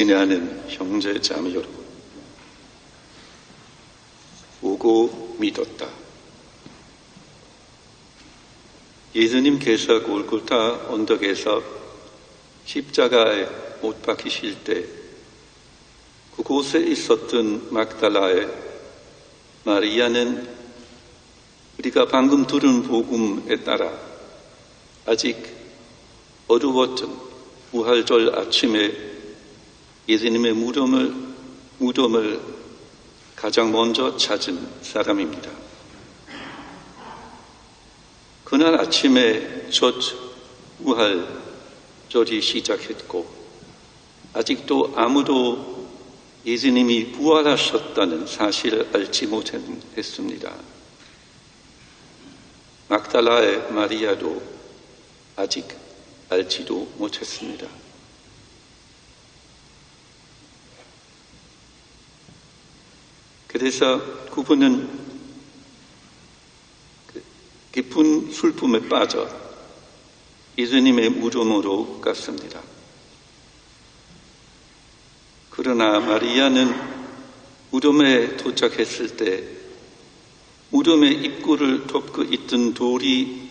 친애하는 형제 자매 여러분, 보고 믿었다. 예수님께서 골골타 언덕에서 십자가에 못 박히실 때 그곳에 있었던 막달라의 마리아는 우리가 방금 들은 복음에 따라 아직 어두웠던 부활절 아침에 예수님의 무덤을, 무덤을 가장 먼저 찾은 사람입니다. 그날 아침에 첫 부활절이 시작했고 아직도 아무도 예수님이 부활하셨다는 사실을 알지 못했습니다. 막달라의 마리아도 아직 알지도 못했습니다. 그래서 그분은 깊은 슬픔에 빠져 예수님의 무덤으로 갔습니다. 그러나 마리아는 무덤에 도착했을 때 무덤의 입구를 덮고 있던 돌이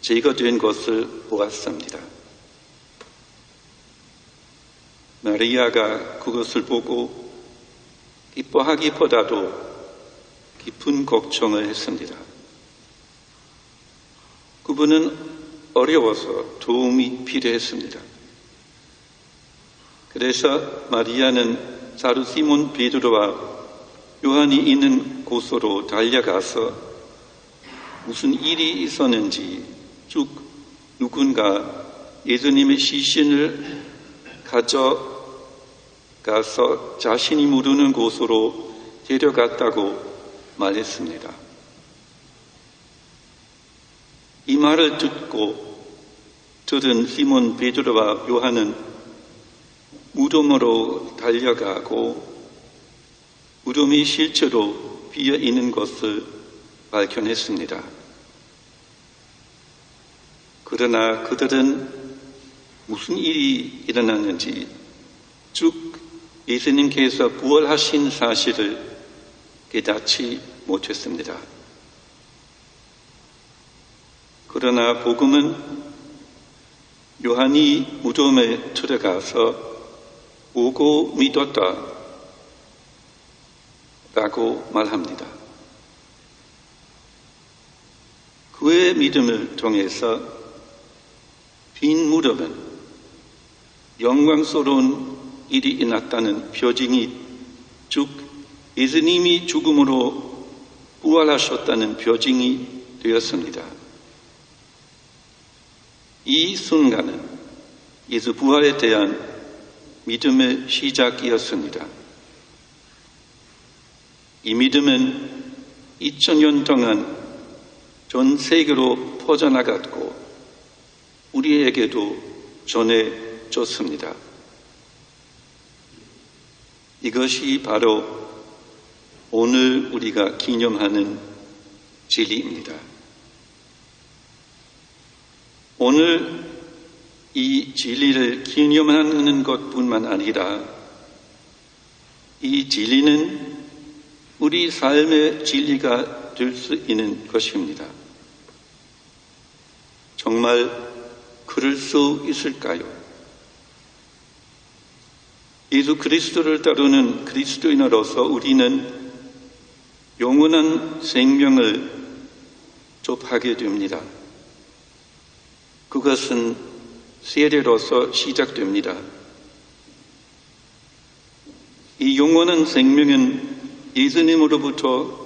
제거된 것을 보았습니다. 마리아가 그것을 보고 기뻐하기보다도 깊은 걱정을 했습니다. 그분은 어려워서 도움이 필요했습니다. 그래서 마리아는 사루 시몬 베드로와 요한이 있는 곳으로 달려가서 무슨 일이 있었는지 쭉 누군가 예수님의 시신을 가져 가서 자신이 모르는 곳으로 데려갔다고 말했습니다. 이 말을 듣고 들은 시몬 베드로와 요한은 무덤으로 달려가고 무덤이 실제로 비어 있는 것을 발견했습니다. 그러나 그들은 무슨 일이 일어났는지 쭉 예수님께서 부활하신 사실을 깨닫지 못했습니다. 그러나 복음은 요한이 무덤에 들어가서 오고 믿었다 라고 말합니다. 그의 믿음을 통해서 빈 무덤은 영광스러운 일이 일어났다는 표징이 쭉 예수님이 죽음으로 부활하셨다는 표징이 되었습니다. 이 순간은 예수 부활에 대한 믿음의 시작이었습니다. 이 믿음은 2000년 동안 전 세계로 퍼져나갔고 우리에게도 전해졌습니다. 이것이 바로 오늘 우리가 기념하는 진리입니다. 오늘 이 진리를 기념하는 것 뿐만 아니라 이 진리는 우리 삶의 진리가 될 수 있는 것입니다. 정말 그럴 수 있을까요? 예수 그리스도를 따르는 그리스도인으로서 우리는 영원한 생명을 접하게 됩니다. 그것은 세례로서 시작됩니다. 이 영원한 생명은 예수님으로부터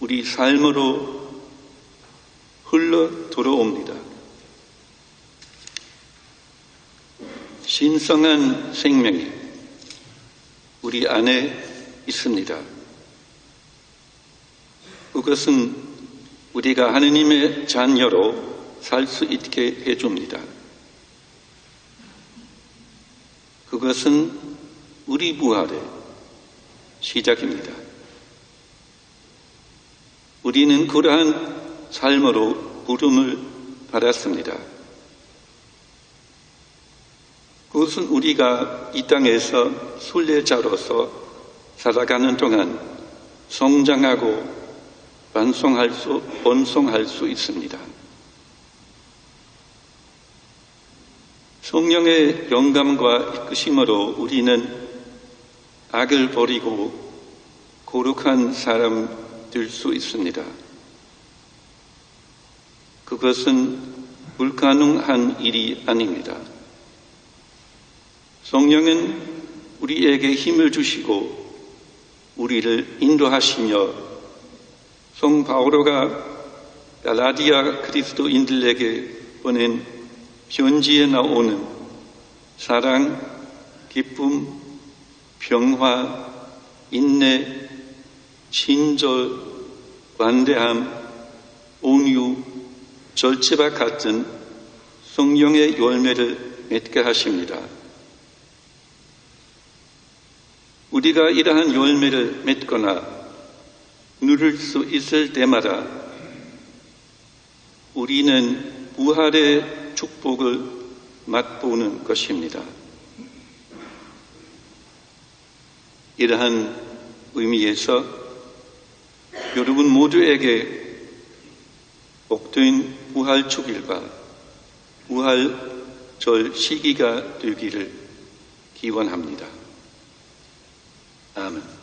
우리 삶으로 흘러 들어옵니다. 신성한 생명이 우리 안에 있습니다. 그것은 우리가 하느님의 자녀로 살 수 있게 해줍니다. 그것은 우리 부활의 시작입니다. 우리는 그러한 삶으로 부름을 받았습니다. 그것은 우리가 이 땅에서 순례자로서 살아가는 동안 성장하고 반성할 수, 번성할 수 있습니다. 성령의 영감과 이끄심으로 우리는 악을 버리고 거룩한 사람 될 수 있습니다. 그것은 불가능한 일이 아닙니다. 성령은 우리에게 힘을 주시고 우리를 인도하시며 성 바오로가 갈라디아 그리스도인들에게 보낸 편지에 나오는 사랑, 기쁨, 평화, 인내, 친절, 관대함, 온유, 절제와 같은 성령의 열매를 맺게 하십니다. 우리가 이러한 열매를 맺거나 누릴 수 있을 때마다 우리는 부활의 축복을 맛보는 것입니다. 이러한 의미에서 여러분 모두에게 복된 부활 축일과 부활절 시기가 되기를 기원합니다. 아멘.